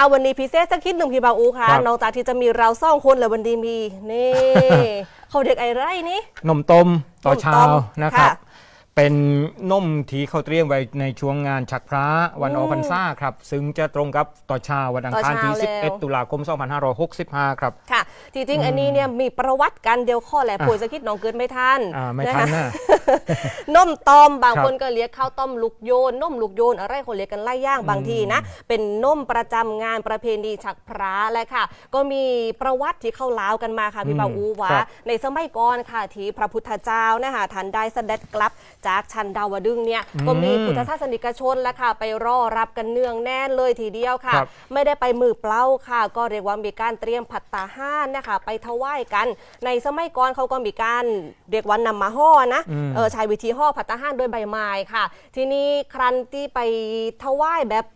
เอาวันนี้พิเศษสักคิดหนึ่งพี่บาอูค่ะครับ นอกจากที่จะมีเราสองคนแล้ววันนี้มีนี่ เขาเด็กไอ้ไรนี่ นมต้มต่อนมเช้าต้มนะครับ ค่ะ เป็นนมที่เขาเตรียมไว้ในช่วงงานฉักพระวันออกอืมพรรษาครับ ซึ่งจะตรงกับต่อเช้าวันอังคารต่อที่เช้าแล้ว11 ตุลาคม 2565 ครับ ค่ะ จริงๆ อันนี้เนี่ยมีประวัติกันเดียวข้อแหละอะป่วยสักคิดน้องเกิดไม่ทันอ่าไม่ะทันคะนะนมต้มบางครับคนก็เรียกข้าวต้มลูกโยนนมลูกโยนอะไรคนเรียกกันไล่ย่างบางทีนะ เป็นนมประจำงานประเพณีฉักพระแหละค่ะ ก็มีประวัติที่เข้าล้าวกันมาค่ะพี่อืมบาอูว่าครับในสมัยก่อนค่ะที่พระพุทธเจ้านะคะท่านได้เสด็จกลับจากชันดาวดึงส์เนี่ยก็มีพุทธศาสนิกชนแล้วค่ะ ไปรอรับกันเนืองแน่นเลยทีเดียวค่ะครับไม่ได้ไปมือเปล่าค่ะ ก็เรียกว่ามีการเตรียมผัดตาห้านนะคะไปถวายกัน ในสมัยก่อนเขาก็มีการเรียกว่านำมาห่อนะอืมเออใช้วิธีห่อผัดตาห้านด้วยใบไม้ค่ะ ทีนี้ครันที่ไปถวายแบบ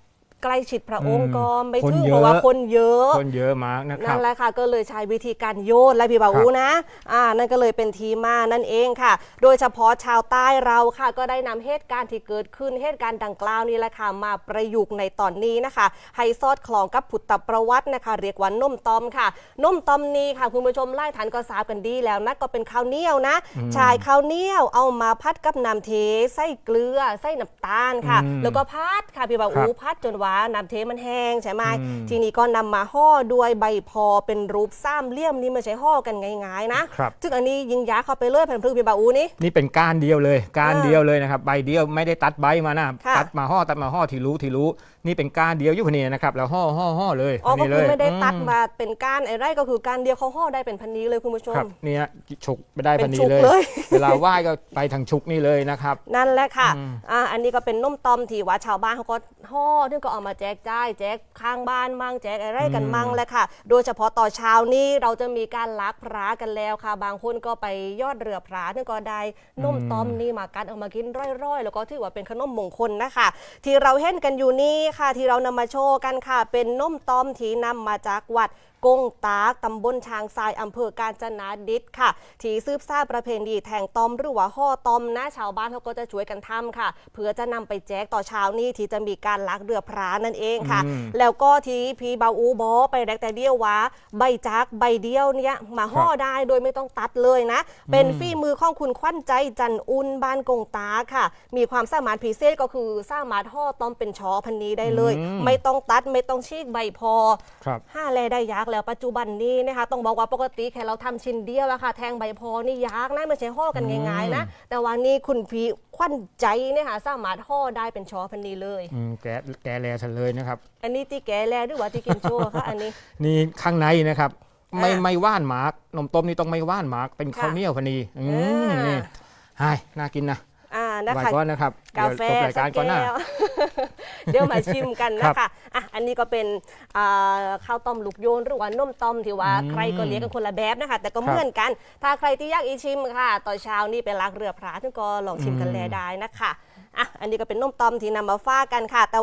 ใกล้ชิดพระองค์ก็ไม่คนถึงเยเพอะราะว่าคนเยอะ คนเยอะมากนะครันั่บนแหละค่ะก็เลยใช้วิธีการโยนและพี่บ่าวครับอูนะอ่านั่นก็เลยเป็นทีมานั่นเองค่ะ โดยเฉพาะชาวใต้เราค่ะ ก็ได้นำเหตุการณ์ที่เกิดขึ้นเหตุการณ์ดังกล่าวนี้แหละค่ะมาประยุกต์ในตอนนี้นะคะ ให้สอดคล้องกับพุทธประวัตินะคะ เรียกว่านมตอมค่ะนมตอมนี้ค่ะคุณผู้ชมไล่ทันก็ทราบกันดีแล้วนะก็เป็นข้าวเหนียวนะชายข้าวเหนียวเอามาพัดกับน้ำเทใส่เกลือใส่น้ำตาลค่ะอืมแล้วก็พัดค่ะพี่บ่าวครัอูบพัดจนว่าน้ำเทมันแห้งใช่ไหมอืมทีนี้ก็นำมาห่อด้วยใบพอเป็นรูปสามเหลี่ยมนี่ไม่ใช่ห่อกันง่ายๆนะครับซึ่งอันนี้ยิงยาเข้าไปเลยแผ่นพลึกพี่บาอูนี่นี่เป็นก้านเดียวเลยก้านอ่าเดียวเลยนะครับใบเดียวไม่ได้ตัดใบมานะค่ะตัดมาห่อตัดมาห่อที่รู้ที่รู้ นี่เป็นก้านเดียวอยู่พอดีนะครับแล้วห่อห่อห่อเลยอ๋อก็นี่เลคือยไม่ได้ตัดอืมาเป็นก้านไอ้ไรก็คือการเดียวเขาห่อได้เป็นพันนี้เลยคุณผู้ชมครับเนี่ยฉุกไปได้เป็พันนนี้ฉุกเลยเลย เวลาไหว้ก็ไปทางฉุกนี่เลยนะครับ นั่นแหละค่ะอืมอ่าอันนี้ก็เป็นนมตอมที่ว่าชาวบ้านเขาก็ห่อที่ก็เอามาแจกจ่ายแจกข้างบ้านมั่งแจกอะไรกันมั่งแหละค่ะ โดยเฉพาะต่อนเช้านี้เราจะมีการลักพระกันแล้วค่ะ บางคนก็ไปยอดเรือพระนี่ก็ได้นมตอมนี่มากันเอามากินร่อยๆ แล้วก็ถือว่าเป็นขนมมงคลนะคะ ที่เราเห็นกันอยู่นี่ค่ะที่เรานำมาโชว์กันค่ะ เป็นนมตอมที่นำมาจากวัดกงตากตำบลช้างทรายอำเภอกาญจนาดิษฐ์ค่ะ ที่ซืบทราบประเพณีแทงตอมหรือว่าห่อตอมนะชาวบ้านเขาก็จะช่วยกันทำค่ะ เพื่อจะนำไปแจกต่อเช้านี้ที่จะมีการลักเรือพระนั่นเองค่ะอืมแล้วก็ที่พีเบาอูบอไปแรกแต่เดียวว่าใบจากใบเดียวเนี่ยมาห่อได้โดยไม่ต้องตัดเลยนะ เป็นฝีมือของคุณขวัญใจจันอุ่นบ้านกงตาค่ะ มีความสามารถพิเศษก็คือสามารถห่อตอมเป็นชอพันนี้ได้เลย อืมไม่ต้องตัดไม่ต้องฉีกใบพอครับห้าแลได้ยากแล้วปัจจุบันนี้นะคะต้องบอกว่าปกติแค่เราทำชิ้นเดียวอะค่ะแทงใบพอนี่ยากนะไม่ใช่ห่อกันง่ายๆนะแต่ว่านี่คุณพีควันใจเนี่ยค่ะสามารถห่อได้เป็นชอพันนี้เลย อืมแกะแกะแลฉันเลยนะครับ อันนี้ที่แกแลหรือว่าที่กินโชว์คะอันนี้ นี่ข้างในนะครับ ไม่อ่าไม่ว่านหมากนมต้มนี่ต้องไม่ว่านหมากเป็นค่ะข้าวเหนียวพอดีอืมอ่านี่ นี่ใช่น่ากินนะอ่า นะไว้คะก่อนนะครับกาแฟเดี๋ยวจบรายการก่อนนะ สัแวเดี๋ยวมาชิมกันครันะบคะอะอันนี้ก็เป็นอ่าข้าวต้มลูกโยนหรือว่านมต้มที่ว่าอืมใครก็เลี้ยงกันคนละแบบนะคะ แต่ก็ครับเหมือนกัน ถ้าใครที่อยากอีชิมค่ะตอนเช้านี่เป็นลักเรือพระทุกก็ลองชิมกันแลได้นะคะอะอันนี้ก็เป็นนมต้มที่นำมาฝากกันค่ะแต่